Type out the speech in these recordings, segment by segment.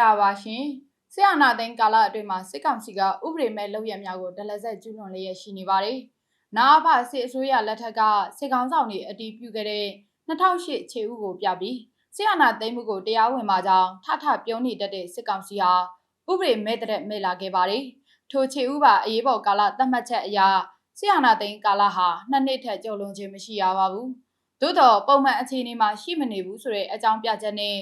လာပါရှင်ဆရာနာသိန်းကာလအတွင်းမှာစစ်ကောင်စီကဥပဒေမဲ့လုပ်ရများကိုဒလဆက်ကျူးလွန်လျက်ရှိနေပါတယ်။နာအဖစစ်အစိုးရလက်ထက်ကစစ်ကောင်ဆောင်တွေအတီးပြုခဲ့တဲ့2008ခြေဥကိုပြပြီးဆရာနာသိန်းမှုကိုတရားဝင်မှာကြောင်းထထပြုံးနေတတ်တဲ့စစ်ကောင်စီဟာဥပဒေမဲ့တဲ့မဲ့လာခဲ့ပါတယ်။ထိုခြေဥပါအရေးပေါ်ကာလသတ်မှတ်ချက်အရဆရာနာသိန်းကာလဟာနှစ်နှစ်ထက်ကျော်လွန်ခြင်းမရှိရပါဘူး။သို့တော့ပုံမှန်အခြေအနေမှာရှိမနေဘူးဆိုတဲ့အကြောင်းပြချက်နဲ့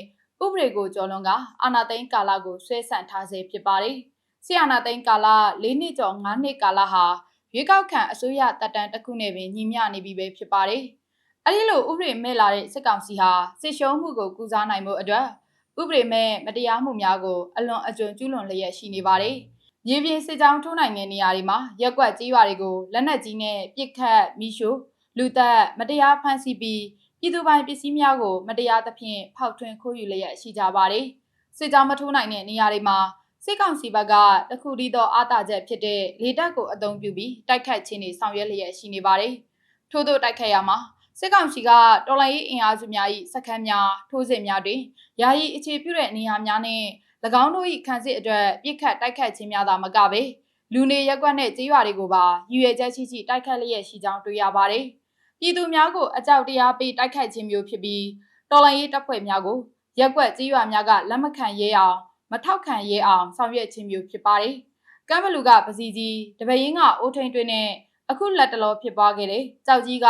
ဥပဒေကိုကျော်လွန်ကအာနာသိန်းကာလကိုဆွဲဆန့်ထားစေဖြစ်ပါတယ်။ဆီအာနာသိန်းကာလ၄နှစ်ကျော်၅နှစ်ကာလဟာရွေးကောက်ခံအစိုးရတပ်တန်းတစ်ခုနဲ့ပင်ညီမျှနေပြီပဲဖြစ်ပါတယ်။အဲဒီလိုဥပဒေမဲ့လာတဲ့စစ်ကောင်စီဟာစစ်ရှုံးမှုကိုကုစားနိုင်မှုအတွက်ဥပဒေမဲ့မတရားမှုများကိုအလွန်အကျွံကျူးလွန်လျက်ရှိနေပါတယ်။မြေပြင်စစ်ကြောင်းထိုးနိုင်တဲ့နေရာတွေမှာရက်ကွက်ကြီးရွာတွေကိုလက်နက်ကြီးနဲ့ပစ်ခတ်မိရှို့လူသက်မတရားဖမ်းဆီးပြီး ပြည်သူပိုင်ပစ္စည်းများကိုမတရားသဖြင့်ဖောက်ထွင်းခိုးယူလျက်ရှိကြပါတယ်။စစ်ကြောင်းမထိုးနိုင်တဲ့နေရာတွေမှာစစ်ကောင်စီဘက်ကတခုတည်းသောအာသာချက်ဖြစ်တဲ့လေတပ်ကိုအသုံးပြုပြီးတိုက်ခတ်ခြင်းတွေဆောင်ရွက်လျက်ရှိနေပါတယ်။ထို့သောတိုက်ခတ်ရမှာစစ်ကောင်စီကတော်လိုင်းရေးအင်အားစုများ၏စခန်းများထိုးစစ်များတွင်ယာယီအခြေပြုတဲ့နေရာများနဲ့၎င်းတို့၏ခန်းစစ်အတွက်ပြစ်ခတ်တိုက်ခတ်ခြင်းများသာမကပဲလူနေရက်ကွက်နဲ့ကြေးရွာတွေကိုပါရည်ရွယ်ချက်ရှိရှိတိုက်ခတ်လျက်ရှိကြောင်းတွေ့ရပါတယ်။ ပြည်သူများကိုအကြောက်တရားပေးတိုက်ခိုက်ခြင်းမျိုးဖြစ်ပြီးတော်လှန်ရေးတပ်ဖွဲ့များကိုရက်ွက်ကြီးရွာများကလက်မခံရဲအောင်မထောက်ခံရဲအောင်ဆောင်ရွက်ခြင်းမျိုးဖြစ်ပါတယ်။ကမ်ဘလူကပစီကြီးတပရင်ကအိုးထိန်တွင်းနဲ့အခုလက်တလောဖြစ်ပွားခဲ့တဲ့ကြောက်ကြီးက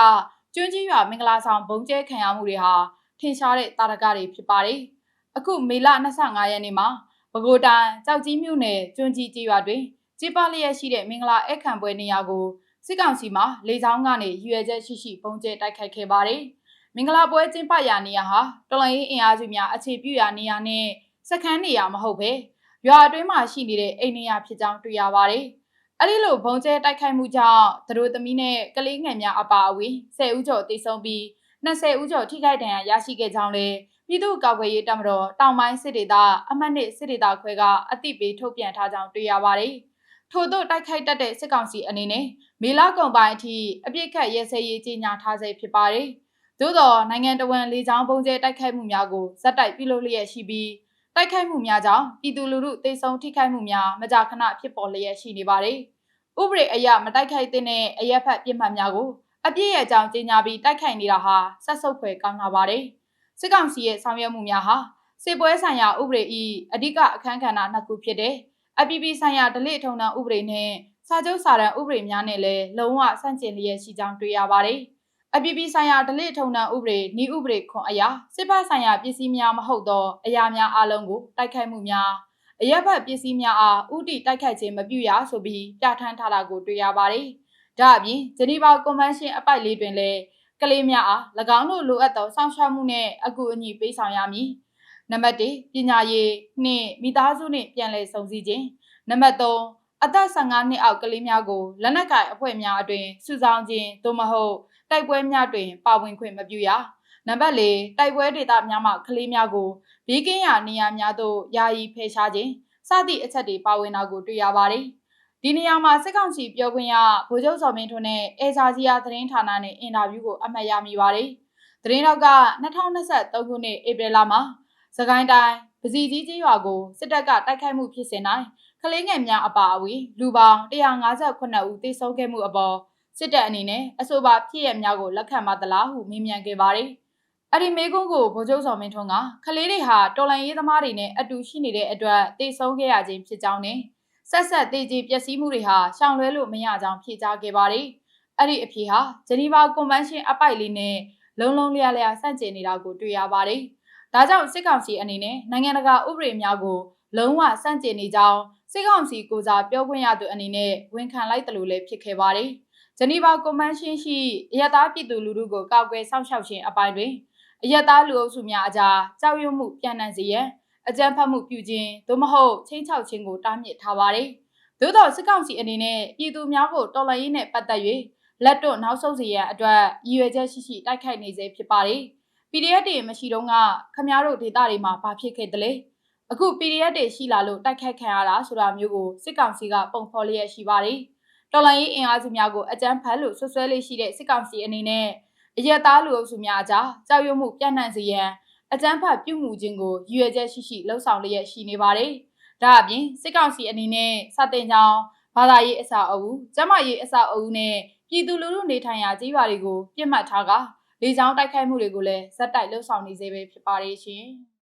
ကျွန်းကြီးရွာမင်္ဂလာဆောင်ဘုံကျဲခံရမှုတွေဟာထင်ရှားတဲ့တာရကတွေဖြစ်ပါတယ်။အခုမေလ25ရက်နေ့မှာပဲခူးတိုင်းကြောက်ကြီးမြို့နယ်ကျွန်းကြီးကြီးရွာတွင်ကျင်းပလျက်ရှိတဲ့မင်္ဂလာအခမ်းပွဲနေရာကို စစ်ကောင်စီမှလေကြောင်းကနေရွေချက်ရှိရှိပုံကျဲတိုက်ခိုက်ခဲ့ပါတယ်။မင်္ဂလာပွဲကျင်းပရာနေရာဟာတော်လိုင်းအင်အားစုများအခြေပြုရာနေရာနဲ့စခန်းနေရာမဟုတ်ပဲရွာအတွင်းမှာရှိနေတဲ့အိမ်နေရာဖြစ်ကြောင်းတွေ့ရပါတယ်။အဲ့ဒီလိုဘုံကျဲတိုက်ခိုက်မှုကြောင့်သူတို့သမီးနဲ့ကလေးငယ်များအပါအဝင်10ဦးကျော်တိတ်ဆုံးပြီး20ဦးကျော်ထိခိုက်ဒဏ်ရာရရှိခဲ့ကြောင်းလည်းပြည်သူ့ကာကွယ်ရေးတပ်မတော်တောင်ပိုင်းစစ်ဒေသအမှတ်နှစ်စစ်ဒေသခွဲကအသိပေးထုတ်ပြန်ထားကြောင်းတွေ့ရပါတယ်။ ထို့သို့တိုက်ခိုက်တတ်တဲ့စစ်ကောင်စီအနေနဲ့မေလကုန်ပိုင်းအထိအပြစ်ခတ်ရဲစဲရေးကြီးညာထားဆဲဖြစ်ပါတယ်။သို့သောနိုင်ငံတော်ဝန်လေကြောင်းပုံကျဲတိုက်ခိုက်မှုများကိုဇက်တိုက်ပြုလုပ်လျက်ရှိပြီးတိုက်ခိုက်မှုများကြောင့်ပြည်သူလူထုတိတ်ဆုံးထိခိုက်မှုများမကြာခဏဖြစ်ပေါ်လျက်ရှိနေပါတယ်။ဥပဒေအရမတိုက်ခိုက်တဲ့အရက်ဖက်ပြစ်မှတ်များကိုအပြည့်ရဲ့အကြောင်းကြေညာပြီးတိုက်ခိုက်နေတာဟာဆက်ဆုပ်ဖွယ်ကောင်းလာပါတယ်။စစ်ကောင်စီရဲ့ဆောင်ရွက်မှုများဟာစစ်ပွဲဆိုင်ရာဥပဒေ၏အဓိကအခန်းကဏ္ဍနှစ်ခုဖြစ်တဲ့ အပြည်ပြည်ဆိုင်ရာဒလိထုံနှံဥပဒေနဲ့စာချုပ်စာတမ်းဥပဒေများနဲ့လည်းလုံးဝဆန့်ကျင်လျက်ရှိကြောင်းတွေ့ရပါတယ်။အပြည်ပြည်ဆိုင်ရာဒလိထုံနှံဥပဒေဤဥပဒေခွန်အရာစစ်ဘက်ဆိုင်ရာပစ္စည်းများမဟုတ်သောအရာများအလုံးကိုတိုက်ခိုက်မှုများအရက်ဘက်ပစ္စည်းများအားဥတီတိုက်ခိုက်ခြင်းမပြုရဆိုပြီးပြဋ္ဌာန်းထားတာကိုတွေ့ရပါတယ်။ဒါအပြင်ဂျနီဗာကွန်ဗင်းရှင်းအပိုက်လေးတွင်လည်းကလေးများအား၎င်းတို့လိုအပ်သောစောင့်ရှောက်မှုနဲ့အကူအညီပေးဆောင်ရမည်။ နံပါတ်1ပညာရေးနှင့်မိသားစုနှင့်ပြန်လည်စုံစည်းခြင်းနံပါတ်3အသက်15နှစ်အောက်ကလေးများကိုလက်နက်ကိုင်အဖွဲ့များအတွင်စုဆောင်ခြင်းသို့မဟုတ်တိုက်ပွဲများတွင်ပါဝင်ခွင့်မပြုရနံပါတ်4တိုက်ပွဲဒေသများမှကလေးများကိုဘေးကင်းရာနေရာများသို့ယာယီဖယ်ရှားခြင်းစသည့်အချက်တွေပါဝင်တာကိုတွေ့ရပါတယ်ဒီနေရာမှာစစ်ကောင်စီပြောခွင့်ရဗိုလ်ချုပ်စော်မင်းထွန်းနဲ့အဲဇာစီယာသတင်းဌာနနဲ့အင်တာဗျူးကိုအမှတ်ရမိပါတယ်သတင်းတော့က2023ခုနှစ်ဧပြီလမှာ စကိုင်းတိုင်းပစီကြီးကြီးရွာကိုစစ်တပ်ကတိုက်ခိုက်မှုဖြစ်စဉ်၌ကလေးငယ်များအပါအဝင်လူပေါင်း158ဦးသေဆုံးခဲ့မှုအပေါ်စစ်တပ်အနေနဲ့အဆိုပါဖြစ်ရများကိုလက်ခံမသလားဟုမေးမြန်းခဲ့ပါတယ်။အဲ့ဒီမေကုန်းကိုဗိုလ်ချုပ်စော်မင်းထွန်းကကလေးတွေဟာတော်လန်ရေးသမားတွေနဲ့အတူရှိနေတဲ့အတွက်သေဆုံးခဲ့ရခြင်းဖြစ်ကြောင်းနဲ့ဆက်ဆက်တေကြီးပျက်စီးမှုတွေဟာရှောင်လွဲလို့မရကြောင်းဖြေကြားခဲ့ပါတယ်။အဲ့ဒီအဖြေဟာဂျနီဗာကွန်ဗင်းရှင်းအပိုက်လေးနဲ့လုံလုံလျားလျားဆန့်ကျင်နေတာကိုတွေ့ရပါတယ်။ ဒါကြောင့်စစ်ကောင်စီအနေနဲ့နိုင်ငံတကာဥပဒေများကိုလုံးဝစန့်ကျင်နေကြောင်းစစ်ကောင်စီကိုစားပြောခွင့်ရသူအနေနဲ့ဝန်ခံလိုက်တယ်လို့လည်းဖြစ်ခဲ့ပါတယ်။ဂျနီဗာကွန်ဗင်းရှင်းရှိအယက်သားပြည်သူလူထုကိုကောက်ွယ်စောင့်ရှောက်ခြင်းအပိုင်းတွင်အယက်သားလူအုပ်စုများအကြားကြောက်ရွံ့မှုပြန့်နှံ့စေရန်အကြမ်းဖက်မှုပြုခြင်းသို့မဟုတ်ချင်းချောက်ခြင်းကိုတားမြစ်ထားပါတယ်။သို့သောစစ်ကောင်စီအနေနဲ့ပြည်သူများကိုတော်လှန်ရေးနဲ့ပတ်သက်၍လက်တွန့်နောက်ဆုတ်စေရန်အတွက်ရည်ရွယ်ချက်ရှိရှိတိုက်ခိုက်နေစေဖြစ်ပါတယ်။ PDF တွေမရှိတော့ကခမားတို့ဒေသတွေမှာဘာဖြစ်ခဲ့တလဲအခု PDF တွေရှိလာလို့တိုက်ခိုက်ခံရတာဆိုတာမျိုးကိုစစ်ကောင်စီကပုံဖော်လျက်ရှိပါတယ်တော်လိုင်းရေးအင်အားစုများကိုအကြမ်းဖက်လို့ဆွဆွဲလေးရှိတဲ့စစ်ကောင်စီအနေနဲ့အရက်သားလူအုပ်စုများအကြားကြောက်ရွံ့မှုပြန့်နှံ့စေရန်အကြမ်းဖက်ပြုမှုခြင်းကိုရည်ရွယ်ချက်ရှိရှိလှုံ့ဆော်လျက်ရှိနေပါတယ်။ဒါအပြင်စစ်ကောင်စီအနေနဲ့စတင်ကြောင်းဘာသာရေးအဆောက်အဦ၊ကျန်းမာရေးအဆောက်အဦနဲ့ပြည်သူလူထုနေထိုင်ရာကြီးပါတွေကိုပြစ်မှတ်ထားက လေကြောင်းတိုက်ခိုက်မှုတွေကိုလည်းဇက်တိုက်လှုပ်ဆောင်နေသေးပဲဖြစ်ပါတယ်ရှင်။